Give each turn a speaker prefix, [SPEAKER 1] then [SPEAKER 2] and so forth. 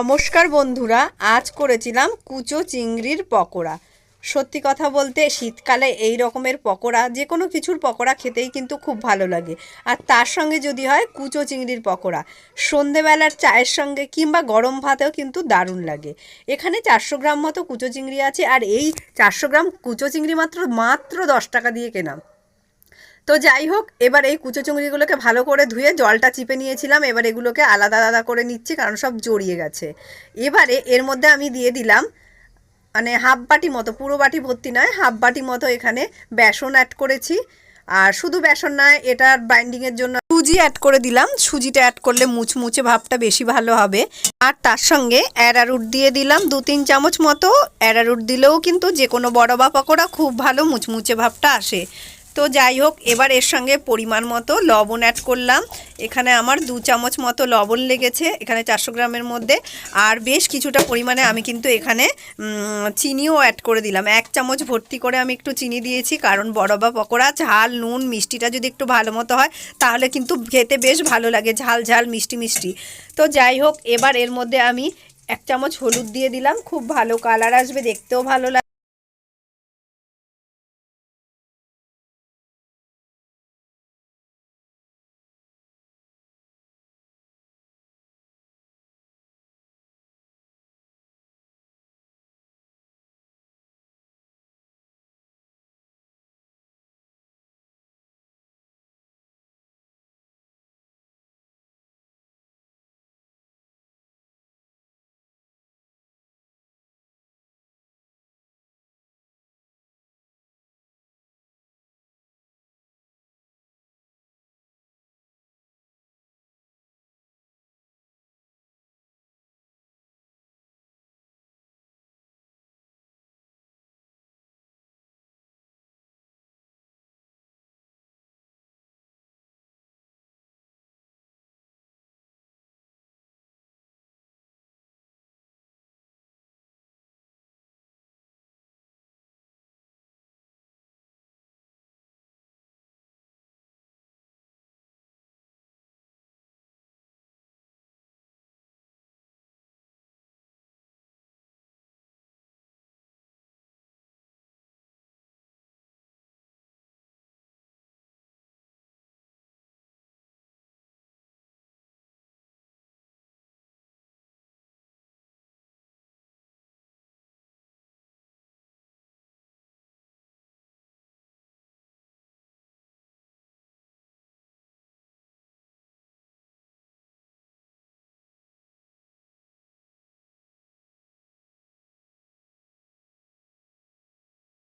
[SPEAKER 1] নমস্কার বন্ধুরা, আজ করেছিলাম কুচো চিংড়ির পকোড়া। সত্যি কথা বলতে, শীতকালে এই রকমের পকোড়া, যে কোনো কিছুর পকোড়া খেতেই কিন্তু খুব ভালো লাগে। আর তার সঙ্গে যদি হয় কুচো চিংড়ির পকোড়া। সন্ধেবেলার চায়ের সঙ্গে কিংবা গরম ভাতেও কিন্তু দারুণ লাগে। এখানে চারশো গ্রাম মতো কুচো চিংড়ি আছে, আর এই চারশো গ্রাম কুচো চিংড়ি মাত্র মাত্র দশ টাকা দিয়ে কেনা। তো যাই হোক, এবার এই কুচো চিংড়িগুলোকে ভালো করে ধুয়ে জলটা চিপে নিয়েছিলাম। এবার এগুলোকে আলাদা আলাদা করে নিচ্ছি, কারণ সব জড়িয়ে গেছে। এবারে এর মধ্যে আমি দিয়ে দিলাম মানে হাফ বাটি মতো, পুরো বাটি ভর্তি নয়, হাফ বাটি মতো এখানে বেসন অ্যাড করেছি। আর শুধু বেসন নয় এটার বাইন্ডিংয়ের জন্য সুজি অ্যাড করে দিলাম। সুজিটা অ্যাড করলে মুচমুচে ভাবটা বেশি ভালো হবে। আর তার সঙ্গে অ্যারারুট দিয়ে দিলাম দু তিন চামচ মতো। অ্যারারুট দিলেও কিন্তু যে কোনো বড় বা পকোড়া খুব ভালো মুচমুচে ভাবটা আসে। তো যাই হোক, এবার এর সঙ্গে পরিমাণ মতো লবণ অ্যাড করলাম। এখানে আমার দু চামচ মতো লবণ লেগেছে এখানে চারশো গ্রামের মধ্যে। আর বেশ কিছুটা পরিমাণে আমি কিন্তু এখানে চিনিও অ্যাড করে দিলাম। এক চামচ ভর্তি করে আমি একটু চিনি দিয়েছি, কারণ বড় বা পকোড়া, ঝাল, নুন, মিষ্টিটা যদি একটু ভালো মতো হয়, তাহলে কিন্তু খেতে বেশ ভালো লাগে, ঝাল ঝাল, মিষ্টি মিষ্টি। তো যাই হোক, এবার এর মধ্যে আমি এক চামচ হলুদ দিয়ে দিলাম। খুব ভালো কালার আসবে, দেখতেও ভালো লাগে।